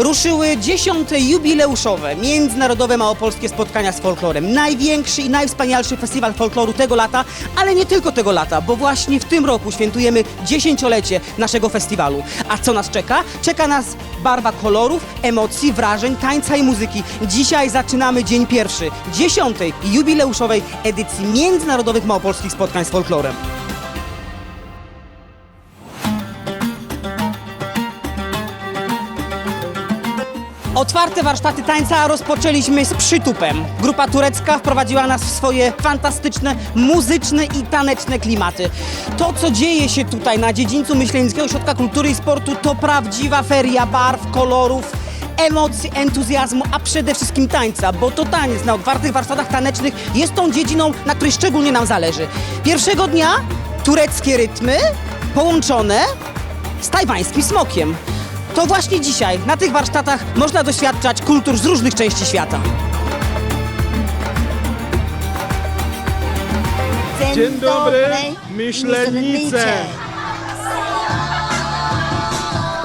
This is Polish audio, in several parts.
Ruszyły dziesiąte jubileuszowe Międzynarodowe Małopolskie Spotkania z Folklorem. Największy i najwspanialszy festiwal folkloru tego lata, ale nie tylko tego lata, bo właśnie w tym roku świętujemy dziesięciolecie naszego festiwalu. A co nas czeka? Czeka nas barwa kolorów, emocji, wrażeń, tańca i muzyki. Dzisiaj zaczynamy dzień pierwszy, dziesiątej jubileuszowej edycji Międzynarodowych Małopolskich Spotkań z Folklorem. Otwarte warsztaty tańca rozpoczęliśmy z przytupem. Grupa turecka wprowadziła nas w swoje fantastyczne, muzyczne i taneczne klimaty. To, co dzieje się tutaj na dziedzińcu Myślenickiego Ośrodka Kultury i Sportu, to prawdziwa feria barw, kolorów, emocji, entuzjazmu, a przede wszystkim tańca, bo to taniec na otwartych warsztatach tanecznych jest tą dziedziną, na której szczególnie nam zależy. Pierwszego dnia tureckie rytmy połączone z tajwańskim smokiem. To właśnie dzisiaj na tych warsztatach można doświadczać kultur z różnych części świata. Dzień dobry, Myślenice.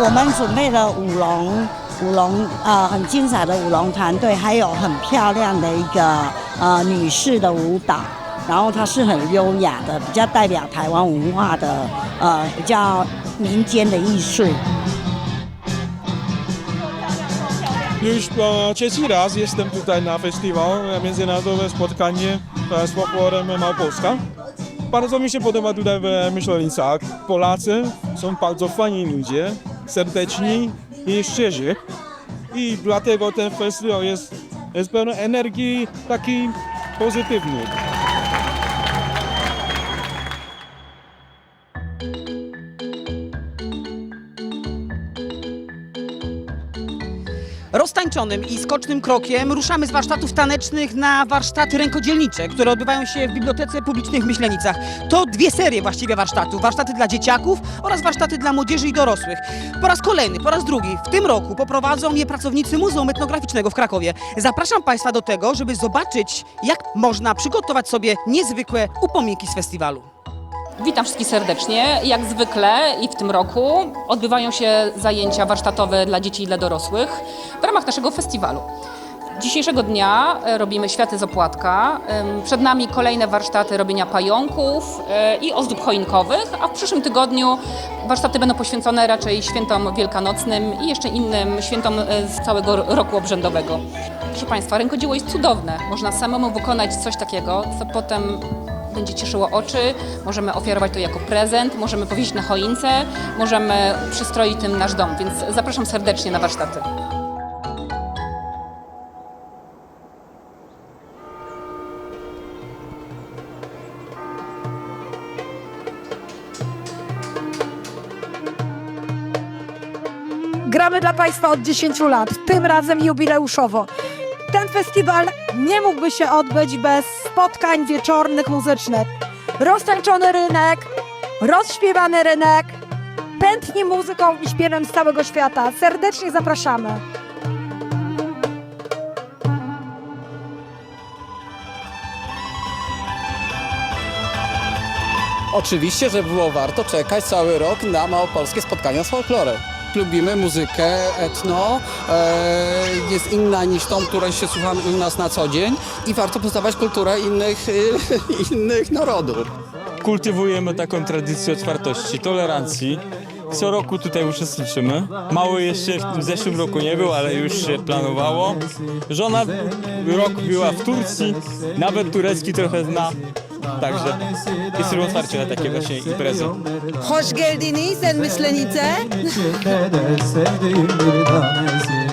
我们准备了舞龙，舞龙呃很精彩的舞龙团队，还有很漂亮的一个呃女士的舞蹈，然后它是很优雅的，比较代表台湾文化的呃比较民间的艺术。 Już trzeci raz jestem tutaj na festiwal Międzynarodowe Spotkanie z folklorem Małopolska. Bardzo mi się podoba tutaj w Myślenicach. Polacy są bardzo fajni ludzie, serdeczni i szczerzy. I dlatego ten festiwal jest, jest pełen energii taki pozytywny. Roztańczonym i skocznym krokiem ruszamy z warsztatów tanecznych na warsztaty rękodzielnicze, które odbywają się w Bibliotece Publicznej w Myślenicach. To dwie serie właściwie warsztatów. Warsztaty dla dzieciaków oraz warsztaty dla młodzieży i dorosłych. Po raz kolejny, po raz drugi w tym roku poprowadzą je pracownicy Muzeum Etnograficznego w Krakowie. Zapraszam Państwa do tego, żeby zobaczyć, jak można przygotować sobie niezwykłe upominki z festiwalu. Witam wszystkich serdecznie. Jak zwykle i w tym roku odbywają się zajęcia warsztatowe dla dzieci i dla dorosłych w ramach naszego festiwalu. Dzisiejszego dnia e, robimy światy z opłatka. Przed nami kolejne warsztaty robienia pająków e, i ozdób choinkowych, a w przyszłym tygodniu warsztaty będą poświęcone raczej świętom wielkanocnym i jeszcze innym świętom e, z całego roku obrzędowego. Proszę Państwa, rękodzieło jest cudowne. Można samemu wykonać coś takiego, co potem będzie cieszyło oczy, możemy ofiarować to jako prezent, możemy powiesić na choince, możemy przystroić tym nasz dom, więc zapraszam serdecznie na warsztaty. Gramy dla Państwa od 10 lat, tym razem jubileuszowo. Ten festiwal nie mógłby się odbyć bez spotkań wieczornych muzycznych. Roztańczony rynek, rozśpiewany rynek, pętni muzyką i śpiewem z całego świata. Serdecznie zapraszamy. Oczywiście, że było warto czekać cały rok na małopolskie spotkania z folklorem. Lubimy muzykę etno, e, jest inna niż tą, której się słuchamy u nas na co dzień i warto poznawać kulturę innych, innych narodów. kultywujemy taką tradycję otwartości, tolerancji. Co roku tutaj uczestniczymy. Mały jeszcze w tym zeszłym roku nie był, ale już się planowało. Żona rok była w Turcji, nawet turecki trochę zna. Także jesteśmy otwarci na takie właśnie imprezy. Hoş geldiniz en Myslenice. sevdiğim bir tanesi